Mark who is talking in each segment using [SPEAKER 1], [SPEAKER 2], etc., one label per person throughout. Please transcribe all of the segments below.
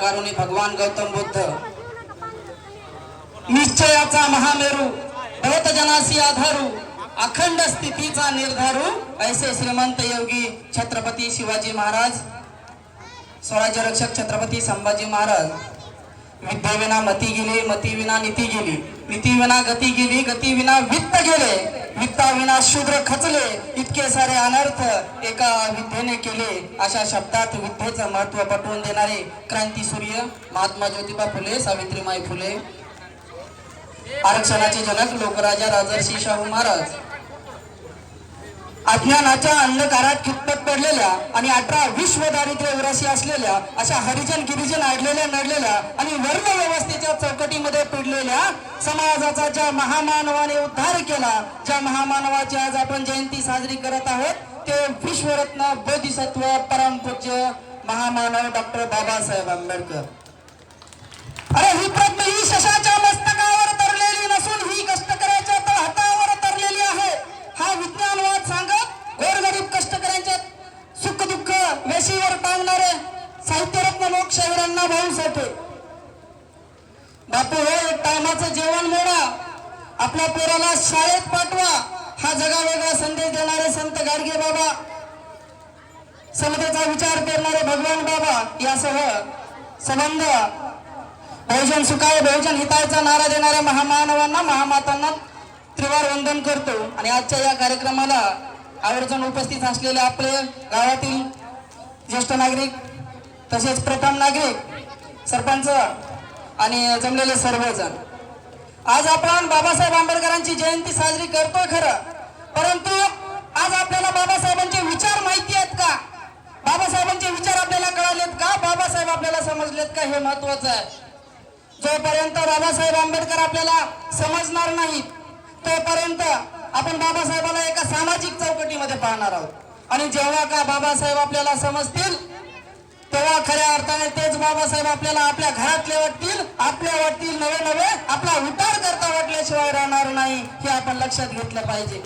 [SPEAKER 1] कारुणी भगवान गौतम बुद्ध. निश्चयाचा महामेरू भरत जनासी आधारू अखंड स्थितीचा निर्धारू ऐसे श्रीमंत योगी छत्रपती शिवाजी महाराज स्वराज्य रक्षक छत्रपती संभाजी महाराज. विद्येविना मती गेली मती विना नीती गेली. नीती विना गती गेली गती विना वित्त गेले. वित्ता शूद्र खचले इतके सारे अनर्थ एका विद्येने केले. अशा शब्दात विद्येचं महत्त्व पटवून देणारे क्रांती सूर्य महात्मा ज्योतिबा फुले सावित्रीमाई फुले. आरक्षणाचे जनक लोकराजा राजर्षी शाहू महाराज. अज्ञानाच्या अंधकारात खितपत पडलेल्या आणि अठरा विश्व दारिद्र्य उराशी असलेल्या अशा हरिजन गिरिजन अडलेल्या नडलेल्या आणि वर्ण व्यवस्थेच्या चौकटीमध्ये पिडलेल्या समाजाचा ज्या महामानवाने उद्धार केला ज्या महामानवाची आज आपण जयंती साजरी करत आहोत ते विश्वरत्न बोधिसत्व परमपूज्य महामानव डॉक्टर बाबासाहेब आंबेडकर. अरे ही वेशीवर साहित्यरत्न लोकशाहीरांना भाऊ साठे. बापू हो टायमाचं जेवण मोडा. आपल्या पोराला शाळेत पाठवा. हा जगावेगळा संदेश देणारे संत गाडगे बाबा. समतेचा विचार करणारे भगवान बाबा यासह संबंध. बहुजन सुखाय बहुजन हितायचा नारा देणाऱ्या महामानवांना महामातांना त्रिवार वंदन करतो. आणि आजच्या या कार्यक्रमाला आवर्जून उपस्थित असलेले आपले गावातील ज्येष्ठ नागरिक तसेच प्रथम नागरिक सरपंच आणि जमलेले सर्वजण. आज आपण बाबासाहेब आंबेडकरांची जयंती साजरी करतोय खरं परंतु आज आपल्याला बाबासाहेबांचे विचार माहिती आहेत का? बाबासाहेबांचे विचार आपल्याला कळालेत का? बाबासाहेब आपल्याला समजलेत का? हे महत्वाचं आहे. जोपर्यंत बाबासाहेब आंबेडकर आपल्याला समजणार नाहीत तोपर्यंत आपण बाबासाहेबाला एका सामाजिक चौकटीमध्ये पाहणार आहोत. आणि जेव्हा का बाबासाहेब आपल्याला समजतील तेव्हा खऱ्या अर्थाने तेच बाबासाहेब आपल्याला आपल्या घरातले वाटतील आपल्या वाटतील नवे नवे आपला उतार करता वाटल्याशिवाय राहणार नाही हे आपण लक्षात घेतलं पाहिजे.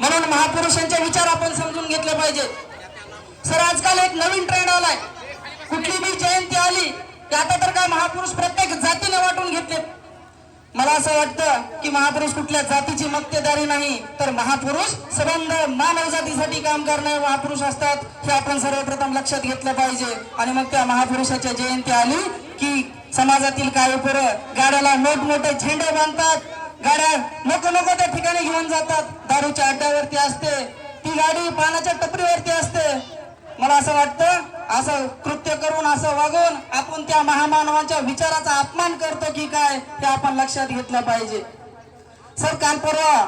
[SPEAKER 1] म्हणून महापुरुषांचे विचार आपण समजून घेतले पाहिजे. सर आजकाल एक नवीन ट्रेंड आलाय. कुठली बी जयंती आली की आता तर काय महापुरुष प्रत्येक जातीने वाटून घेतले मला असं वाटतं की महापुरुष कुठल्या जातीची मक्तेदारी नाही तर महापुरुष संबंध मानव जातीसाठी काम करणारे महापुरुष असतात हे आपण सर्वप्रथम लक्षात घेतलं पाहिजे. आणि मग त्या महापुरुषाच्या जयंती आली की समाजातील काही पोरं गाड्याला मोठमोठे झेंडे बांधतात गाड्या नको नको त्या ठिकाणी घेऊन जातात. दारूच्या अड्ड्यावरती असते ती गाडी पानाच्या टपरीवरती असते. मला असं वाटतं असं कृत्य करून असं वागून आपण त्या महामानवांच्या विचाराचा अपमान करतो की काय हे आपण लक्षात घेतलं पाहिजे. सर काल परवा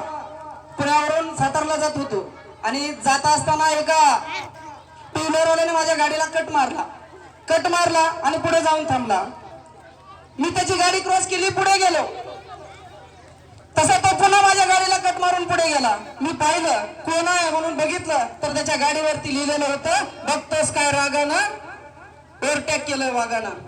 [SPEAKER 1] पुण्यावरून सातारला जात होतो आणि जात असताना एका टू व्हीलरवाल्याने माझ्या गाडीला कट मारला. कट मारला आणि पुढे जाऊन थांबला. मी त्याची गाडी क्रॉस केली पुढे गेलो. तसा तो पुन्हा माझ्या गाडीला कट मारून पुढे गेला. मी पाहिलं कोण आहे म्हणून बघितलं तर त्याच्या गाडीवरती लिहिलेलं होतं बघतोस काय रागानं? ओव्हरटॅक केलं वागानं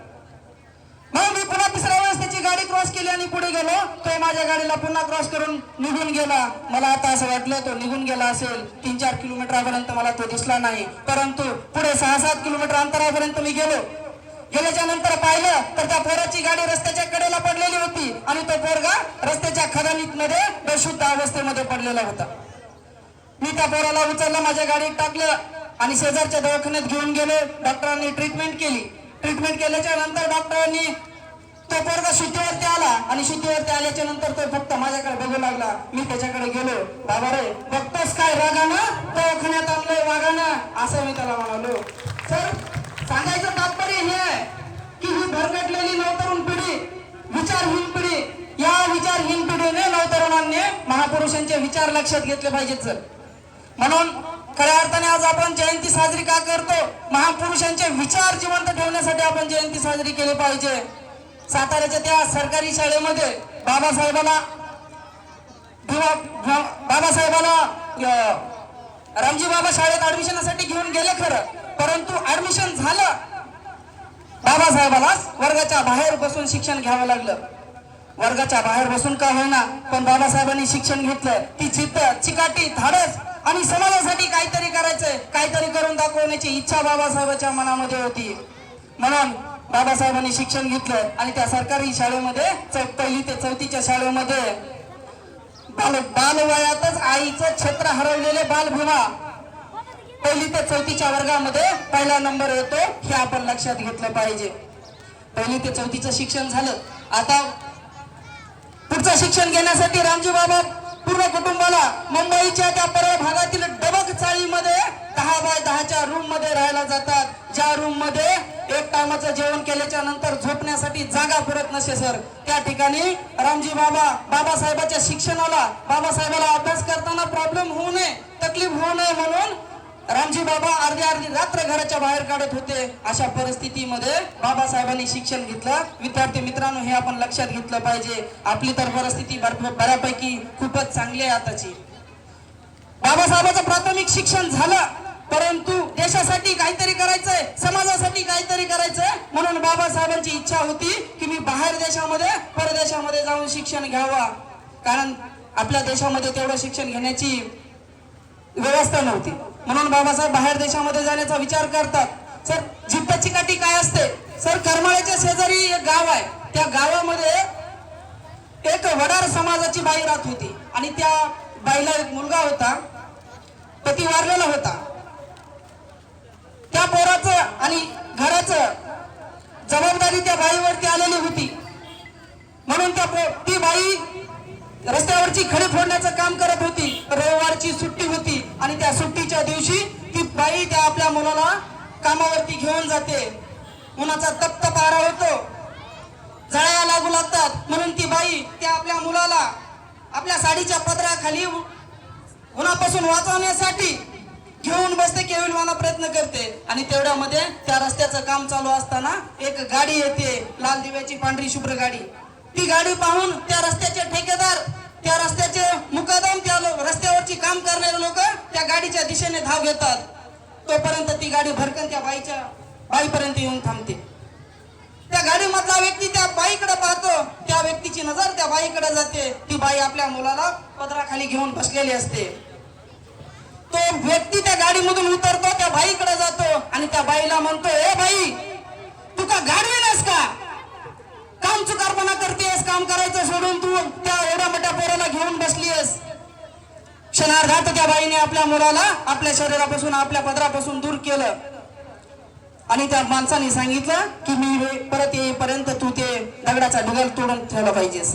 [SPEAKER 1] मग मी पुन्हा तिसऱ्या वेळेस त्याची गाडी क्रॉस केली आणि पुढे गेलो. तो माझ्या गाडीला पुन्हा क्रॉस करून निघून गेला. मला आता असं वाटलं तो निघून गेला असेल. तीन चार किलोमीटरपर्यंत मला तो दिसला नाही. परंतु पुढे सहा सात किलोमीटर अंतरापर्यंत मी गेलो. गेल्याच्यानंतर पाहिलं तर त्या पोराची गाडी रस्त्याच्या कडेला पडलेली होती आणि तो पोरगा रस्त्याच्या खदानीत मध्ये बेशुद्ध अवस्थेमध्ये पडलेला होता. मी त्या पोराला उचललं माझ्या गाडीत टाकलं आणि शेजारच्या दवाखान्यात घेऊन गेलो. डॉक्टरांनी ट्रीटमेंट केली. ट्रीटमेंट केल्याच्यानंतर डॉक्टरांनी तो पोरगा शुद्धीवरती आला आणि शुद्धीवरती आल्याच्यानंतर तो फक्त माझ्याकडे बघू लागला. मी त्याच्याकडे गेलो. बाबा रे बघतोस काय? रागानं दवाखान्यात आणलोय वागानं असं मी त्याला म्हणालो. सर हे की ही भरकटलेली नवतरुण पिढी विचारहीन पिढी या विचारहीन पिढीने नवतरुणांनी महापुरुषांचे विचार लक्षात घेतले पाहिजेत सर. म्हणून खऱ्या अर्थाने आज आपण जयंती साजरी का करतो? महापुरुषांचे विचार जिवंत ठेवण्यासाठी आपण जयंती साजरी केली पाहिजे. साताऱ्याच्या त्या सरकारी शाळेमध्ये बाबासाहेबाला भिवा- बाबासाहेबाला रामजी बाबा शाळेत ऍडमिशनसाठी घेऊन गेले खरं. परंतु ऍडमिशन झालं बाबासाहेबाला वर्गाच्या बाहेर बसून शिक्षण घ्यावं लागलं. वर्गाच्या बाहेर बसून का होईना पण बाबासाहेबांनी शिक्षण घेतलं. ती चित्त चिकाटी धाडस आणि समाजासाठी काहीतरी करायचंय. काहीतरी करून दाखवण्याची इच्छा बाबासाहेबांच्या मनामध्ये होती. म्हणून बाबासाहेबांनी शिक्षण घेतलं आणि त्या सरकारी शाळेमध्ये पहिली ते चौथीच्या शाळेमध्ये बाल बालवयातच आईचं छत्र हरवलेले बालभीमा पहिली ते चौथीच्या वर्गामध्ये पहिला नंबर येतो हे आपण लक्षात घेतलं पाहिजे. पहिली ते चौथीचं शिक्षण झालं. आता पुढचं शिक्षण घेण्यासाठी रामजी बाबा पूर्ण कुटुंबाला मुंबईच्या त्या पर्व भागातील डबक चाळीमध्ये दहा बाय दहाच्या रूममध्ये राहायला जातात. ज्या रूममध्ये एक टायमाचं जेवण केल्याच्यानंतर झोपण्यासाठी जागा पुरत नसे सर. त्या ठिकाणी रामजी बाबा बाबासाहेबाच्या शिक्षणाला बाबासाहेबाला अभ्यास करताना प्रॉब्लेम रामजी बाबा अर्धी अर्धी रात्र घराच्या बाहेर काढत होते. अशा परिस्थितीमध्ये बाबासाहेबांनी शिक्षण घेतलं. विद्यार्थी मित्रांनो हे आपण लक्षात घेतलं पाहिजे. आपली तर परिस्थिती बऱ्यापैकी खूपच चांगली आहे आताची. बाबासाहेबांचं प्राथमिक शिक्षण झालं परंतु देशासाठी काहीतरी करायचंय समाजासाठी काहीतरी करायचंय म्हणून बाबासाहेबांची इच्छा होती की मी बाहेर देशामध्ये परदेशामध्ये जाऊन शिक्षण घ्यावा. कारण आपल्या देशामध्ये तेवढं शिक्षण घेण्याची व्यवस्था नव्हती. म्हणून बाबासाहेब बाहेर देशामध्ये जाण्याचा विचार करतात. सर जिद्द चिकाटी काय असते? सर करमाळ्याच्या शेजारी एक गाव आहे. त्या गावामध्ये एक वडार समाजाची बाई राहत होती. आणि त्या बाईला एक मुलगा होता. पती वारलेला होता. त्या पोराचं आणि घराचं जबाबदारी त्या बाईवरती आलेली होती. म्हणून त्या पो- ती बाई रस्त्यावरची खडे फोडण्याचं काम करत होती. रविवारची सुट्टी होती आणि त्या सुट्टीच्या दिवशी ती बाई त्या आपल्या मुलाला कामावरती घेऊन जाते. उन्हाचा तप्त पारा होतो. जळाया लागू लागतात. म्हणून ती बाई त्या आपल्या मुलाला आपल्या साडीच्या पदराखाली उन्हापासून वाचवण्यासाठी घेऊन बसते केविलवाना प्रयत्न करते. आणि तेवढ्यामध्ये त्या रस्त्याचं काम चालू असताना एक गाडी येते. लाल दिव्याची पांढरी शुभ्र गाडी. ती गाडी पाहून त्या रस्त्याचे ठेकेदार त्या रस्त्याचे मुकादम त्या रस्त्यावरची काम करणारे लोक त्या गाडीच्या दिशेने धाव घेतात. तोपर्यंत ती गाडी भरकन त्या बाईच्या बाईपर्यंत येऊन थांबते. त्या गाडीमधला व्यक्ती त्या बाईकडे पाहतो. त्या व्यक्तीची नजर त्या बाईकडे जाते. ती बाई आपल्या मुलाला पदराखाली घेऊन बसलेली असते. तो व्यक्ती त्या गाडीमधून उतरतो त्या बाईकडे जातो आणि त्या बाईला म्हणतो ए बाई तुका गाडी काम चुकारपणा करतेस काम करायचं सोडून तू त्या एवढ्या मोठ्या पोराला घेऊन बसलीस क्षणार्धात त्या बाईने आपल्या मुलाला आपल्या शरीरापासून आपल्या पदरापासून दूर केलं. आणि त्या माणसाने सांगितलं की मी परत येईपर्यंत तू ते दगडाचा ढगल तोडून ठेवला पाहिजेस.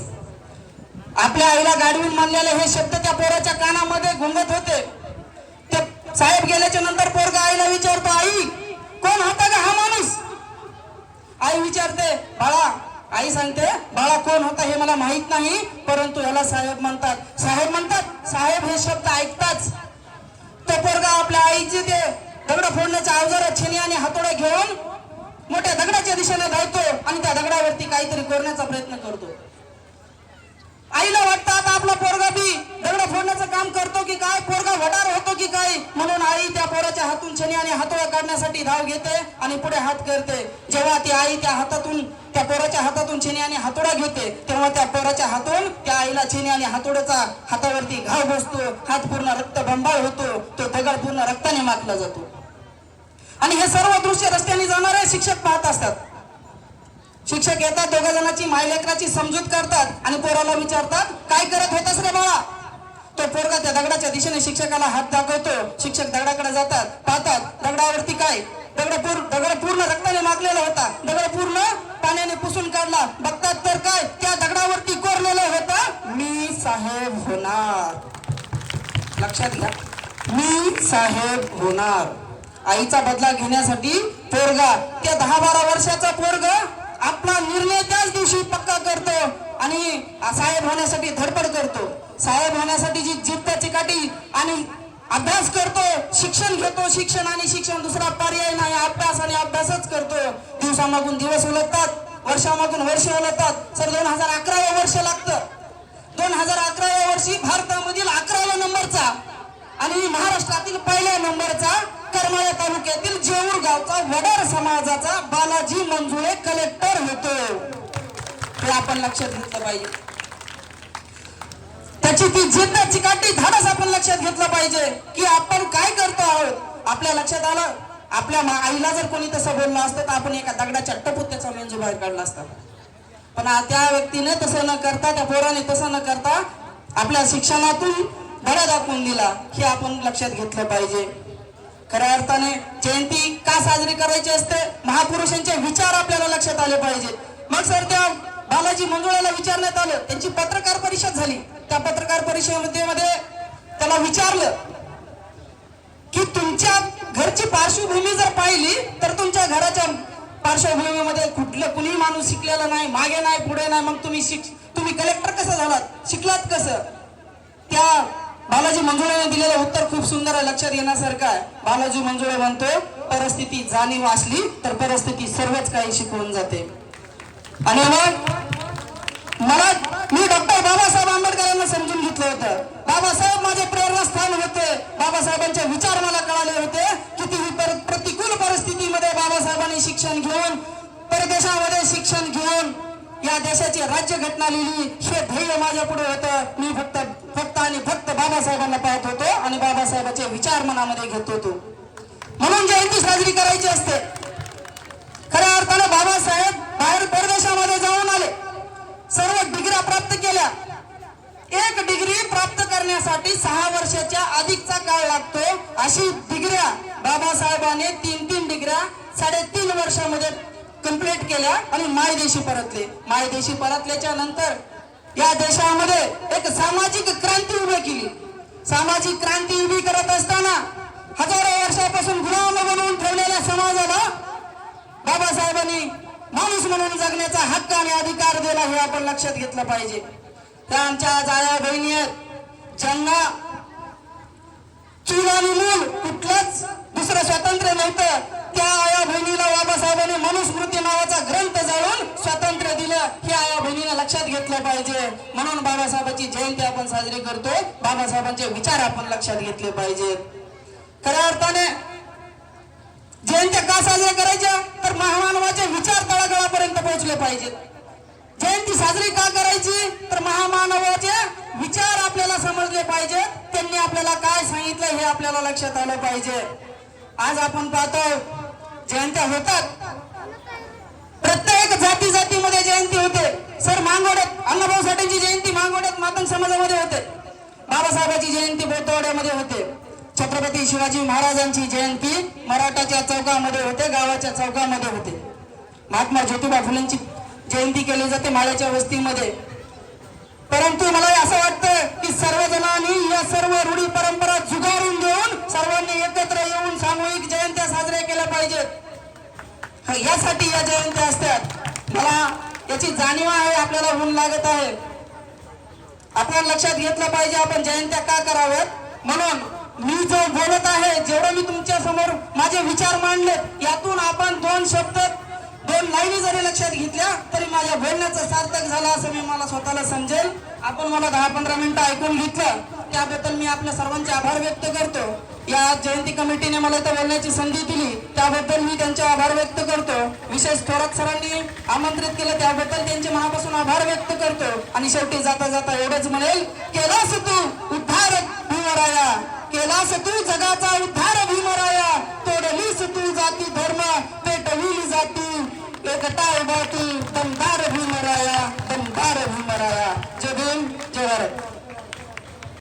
[SPEAKER 1] आपल्या आईला गाडवीन मानलेले हे शब्द त्या पोराच्या कानामध्ये घुंगत होते. ते साहेब गेल्याच्यानंतर पोरगा आईला विचारतो आई कोण होता का हा माणूस? आई विचारते बाळा आई सांगते बाळा कोण होता हे मला माहीत नाही परंतु याला साहेब म्हणतात. साहेब म्हणतात साहेब हे शब्द ऐकताच. तो पोरगा आपल्या आईची ते दगड फोडण्याच्या अवजार छिनी आणि हातोडा घेऊन मोठ्या दगडाच्या दिशेने धावतो आणि त्या दगडावरती काहीतरी करण्याचा प्रयत्न करतो. आईला काम करतो की काय? पोरगा वडार होतो की काय? म्हणून आई त्या पोराच्या हातून छेनी आणि हातोळा काढण्यासाठी धाव घेते आणि पुढे हात करते. जेव्हा ती आई त्या हातातून त्या पोराच्या हातातून छेनी आणि हातोडा घेते तेव्हा त्या पोराच्या हातून त्या आईला छेनी आणि हातोड्याचा हातावरती घाव बसतो. हात पूर्ण रक्त बंबाळ होतो. तो दगड पूर्ण रक्ताने माखला जातो. आणि हे सर्व दृश्य रस्त्याने जाणारे शिक्षक पाहत असतात. शिक्षक येतात दोघा जणांची मायलेकराची समजूत करतात आणि पोराला विचारतात काय करत होतास रे बाळा? तो पोरगा त्या दगडाच्या दिशेने शिक्षकाला हात दाखवतो. शिक्षक दगडाकडे जातात पाहतात दगडावरती काय? दगड पूर दगड पूर्ण रक्ताने मागलेला होता. दगड पूर्ण पाण्याने पुसून काढला. बघतात तर काय? त्या दगडावरती कोरलेलं होतं. मी साहेब होणार. लक्षात घ्या. मी साहेब होणार. आईचा बदला घेण्यासाठी पोरगा त्या दहा बारा वर्षाचा पोरग आपला निर्णय त्याच दिवशी पक्का करतो आणि साहेब होण्यासाठी धडपड करतो. साहेब होण्यासाठी जी जिद्द चिकाटी आणि अभ्यास करतो शिक्षण घेतो शिक्षण आणि शिक्षण दुसरा पर्याय नाही अभ्यास आणि अभ्यासच करतो. दिवसामागून दिवस उलटतात वर्षामागून वर्ष उलटतात. सर दोन हजार अकरावं वर्ष लागतं. दोन हजार अकराव्या वर्षी भारतामधील अकराव्या नंबरचा आणि महाराष्ट्रातील पहिल्या नंबरचा करमाळा तालुक्यातील जेऊर गावचा वडार समाजाचा बालाजी मंजुळे कलेक्टर होतो. हे आपण लक्षात घेतलं पाहिजे. त्याची ती जिद्द चिकाटी धाडस आपण लक्षात घेतलं पाहिजे की आपण काय करतो आहोत? आपल्या लक्षात आलं? आपल्या आईला जर कोणी तसं बोललं असतं तर आपण एका दगडाच्या टपुत्याचा मेंदू बाहेर काढला असता. पण त्या व्यक्तीने तसं न करता त्या पोराने तसं न करता आपल्या शिक्षणातून धडा दाखवून दिला हे आपण लक्षात घेतलं पाहिजे. खऱ्या अर्थाने जयंती का साजरी करायची असते? महापुरुषांचे विचार आपल्याला लक्षात आले पाहिजे. मग सर त्या बालाजी मंजुळाला विचारण्यात आलं. त्यांची पत्रकार परिषद झाली. त्या पत्रकार परिषदेमध्ये त्याला विचारलं की तुमच्या घरची पार्श्वभूमी जर पाहिली तर तुमच्या घराच्या पार्श्वभूमीमध्ये कुठलं कुणी माणूस शिकलेला नाही मागे नाही पुढे नाही मग तुम्ही शिक तुम्ही कलेक्टर कसं झालात? शिकलात कसं? त्या बालाजी मंजुळेने दिलेलं उत्तर खूप सुंदर आहे लक्षात येण्यासारखं आहे. बालाजी मंजुळे म्हणतो परिस्थिती जाणीव असली तर परिस्थिती सर्वच काही शिकवून जाते. आणि मग मला मी डॉक्टर बाबासाहेब आंबेडकर समजून घेतलं होतं बाबासाहेब माझे प्रेरणास्थान होते बाबासाहेबांचे विचार मला कळाले होते कितीही पर- प्रतिकूल परिस्थितीमध्ये बाबासाहेबांनी शिक्षण घेऊन परदेशामध्ये शिक्षण घेऊन या देशाची राज्यघटना लिहिली हे ध्येय माझ्या पुढे होतं. मी फक्त फक्त आणि फक्त बाबासाहेबांना पाहत होतो आणि बाबासाहेबांचे विचार मनामध्ये घेत होतो. म्हणून जयंती साजरी करायची असते खऱ्या अर्थानं बाबासाहेब बाहेर परदेशामध्ये जाऊन आले. सर्व डिग्र्या प्राप्त केल्या. एक डिग्री प्राप्त करण्यासाठी सहा वर्षाच्या अधिकचा काळ लागतो. अशी डिग्र्या बाबासाहेबांनी तीन तीन डिग्र्या साडेतीन वर्षामध्ये कंप्लीट केल्या आणि मायदेशी परतले. मायदेशी परतल्याच्या नंतर या देशामध्ये एक सामाजिक क्रांती उभी केली. सामाजिक क्रांती उभी करत असताना हजारो वर्षापासून गुलाम बनवून ठेवलेल्या समाजाला बाबासाहेबांनी माणूस म्हणून जगण्याचा हक्क आणि अधिकार दिला हे आपण लक्षात घेतलं पाहिजे. त्या आमच्या जाया बहिणी आहेत. ज्यांना चूल आणि मूल कुठलंच दुसरं स्वातंत्र्य नव्हतं त्या आया बहिणीला बाबासाहेबांनी मनुस्मृती नावाचा ग्रंथ जाळून स्वातंत्र्य दिलं. हे आया बहिणीला लक्षात घेतलं पाहिजे. म्हणून बाबासाहेबांची जयंती आपण साजरी करतो. बाबासाहेबांचे विचार आपण लक्षात घेतले पाहिजेत. खऱ्या अर्थाने जयंत्या का साजऱ्या करायच्या? तर महामानवाचे विचार तळागळापर्यंत पोहोचले पाहिजेत. जयंती साजरी का करायची? तर महामानवाचे विचार आपल्याला समजले पाहिजे त्यांनी आपल्याला काय सांगितलं हे आपल्याला लक्षात आलं पाहिजे. आज आपण पाहतो जयंत्या होतात. प्रत्येक जाती जातीमध्ये जयंती होते. सर मांगोड्यात अण्णाभाऊ साठेंची जयंती मांगोड्यात मातंग समाजामध्ये होते. बाबासाहेबांची जयंती बोतवाड्यामध्ये होते. छत्रपती शिवाजी महाराजांची जयंती मराठाच्या चौकामध्ये होते गावाच्या चौकामध्ये होते. महात्मा ज्योतिबा फुलेंची जयंती केली जाते माळ्याच्या वस्तीमध्ये. परंतु मला असं वाटतं की सर्वजणांनी या सर्व रूढी परंपरा जुगारून देऊन सर्वांनी एकत्र येऊन सामूहिक जयंत्या साजऱ्या केल्या पाहिजेत. यासाठी या जयंत्या असतात. मला याची जाणीव आहे आपल्याला ऊन लागत आहे. आपण लक्षात घेतलं पाहिजे आपण जयंत्या का कराव्यात? म्हणून मी जो बोलत आहे जेवढं मी तुमच्यासमोर माझे विचार मांडले यातून आपण दोन शब्द दोन लाईनी जरी लक्षात घेतल्या तरी माझ्या बोलण्याचं सार्थक झालं असं मी मला स्वतःला समजेल. आपण मला दहा पंधरा मिनिटं ऐकून घेतलं. त्याबद्दल मी आपल्या सर्वांचे आभार व्यक्त करतो. या जयंती कमिटीने मला इथं बोलण्याची संधी दिली. त्याबद्दल मी त्यांचे आभार व्यक्त करतो. विशेष थोरात सरांनी आमंत्रित केलं. त्याबद्दल त्यांचे मनापासून आभार व्यक्त करतो. आणि शेवटी जाता जाता एवढंच म्हणेल केलास तू उद्धार भीमराया. केलास तू जगाचा उद्धार भीमराया. तोडलीस तू जाती धर्म. एकता उभा दमदार भीमराया दमदार भीमराया जय भीम जय भारत।